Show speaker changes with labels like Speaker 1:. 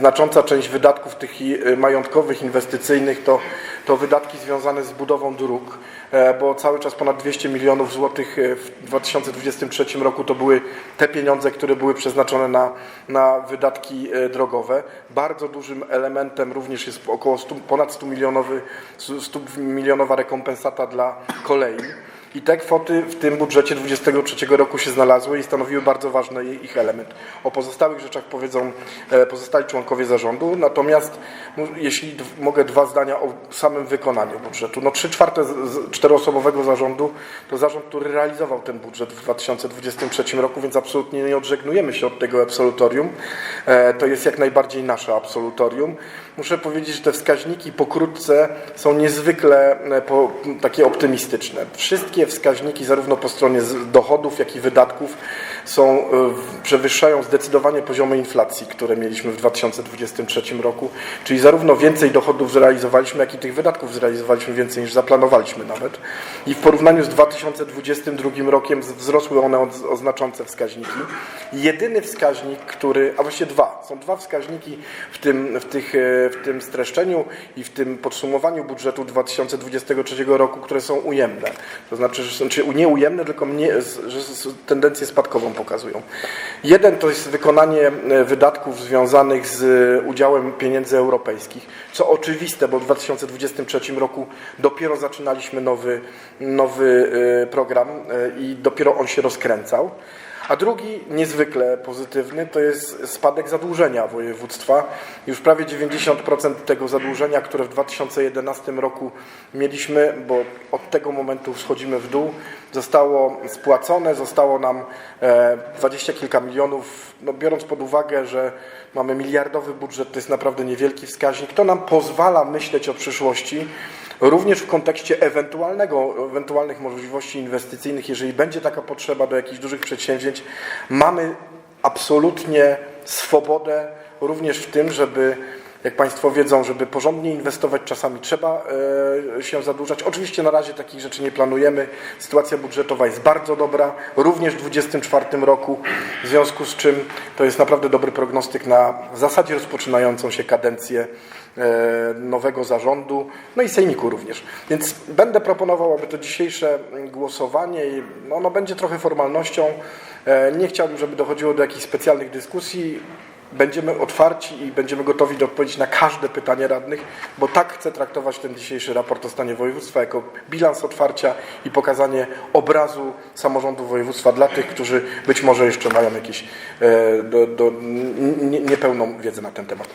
Speaker 1: Znacząca część wydatków tych y, majątkowych, inwestycyjnych to, to wydatki związane z budową dróg, e, bo cały czas ponad 200 milionów złotych e, w 2023 roku to były te pieniądze, które były przeznaczone na, na wydatki e, drogowe. Bardzo dużym elementem również jest około 100, ponad 100 milionowy, 100 milionowa rekompensata dla kolei. I te kwoty w tym budżecie 2023 roku się znalazły i stanowiły bardzo ważny ich element. O pozostałych rzeczach powiedzą e, pozostali członkowie zarządu, natomiast jeśli mogę dwa zdania o samym wykonaniu budżetu. No trzy czwarte z- z- czteroosobowego zarządu to zarząd, który realizował ten budżet w 2023 roku, więc absolutnie nie odżegnujemy się od tego absolutorium. E, To jest jak najbardziej nasze absolutorium. Muszę powiedzieć, że te wskaźniki pokrótce są niezwykle e, takie optymistyczne. Wszystkie wskaźniki, zarówno po stronie dochodów, jak i wydatków, są, e, przewyższają zdecydowanie poziomy inflacji, które mieliśmy w 2023 roku. Czyli zarówno więcej dochodów zrealizowaliśmy, jak i tych wydatków zrealizowaliśmy więcej niż zaplanowaliśmy nawet. I w porównaniu z 2022 rokiem wzrosły one o znaczące wskaźniki. Jedyny wskaźnik, który, a właściwie dwa, są dwa wskaźniki w tym, w, tych, e, w tym streszczeniu i w tym podsumowaniu budżetu 2023 roku, które są ujemne. To znaczy, że są nie ujemne, tylko mnie, że tendencję spadkową pokazują. Jeden to jest wykonanie e, wydatków związanych z e, udziałem pieniędzy europejskich, co oczywiste, bo w 2023 roku dopiero zaczynaliśmy nowy, nowy e, program i dopiero on się rozkręcał. A drugi, niezwykle pozytywny, to jest spadek zadłużenia województwa. Już prawie 90% tego zadłużenia, które w 2011 roku mieliśmy, bo od tego momentu schodzimy w dół, zostało spłacone, zostało nam e, dwadzieścia kilka milionów. No, biorąc pod uwagę, że mamy miliardowy budżet, to jest naprawdę niewielki wskaźnik, to nam pozwala myśleć o przyszłości, również w kontekście ewentualnego, ewentualnych możliwości inwestycyjnych, jeżeli będzie taka potrzeba do jakichś dużych przedsięwzięć, mamy absolutnie swobodę również w tym, żeby, jak Państwo wiedzą, żeby porządnie inwestować, czasami trzeba e, się zadłużać. Oczywiście na razie takich rzeczy nie planujemy. Sytuacja budżetowa jest bardzo dobra, również w 2024 roku, w związku z czym to jest naprawdę dobry prognostyk na w zasadzie rozpoczynającą się kadencję nowego zarządu, no i sejmiku również. Więc będę proponował, aby to dzisiejsze głosowanie, no, ono będzie trochę formalnością. E, Nie chciałbym, żeby dochodziło do jakichś specjalnych dyskusji. Będziemy otwarci i będziemy gotowi do odpowiedzieć na każde pytanie radnych, bo tak chcę traktować ten dzisiejszy raport o stanie województwa jako bilans otwarcia i pokazanie obrazu samorządu województwa dla tych, którzy być może jeszcze mają jakieś e, do, do, niepełną wiedzę na ten temat.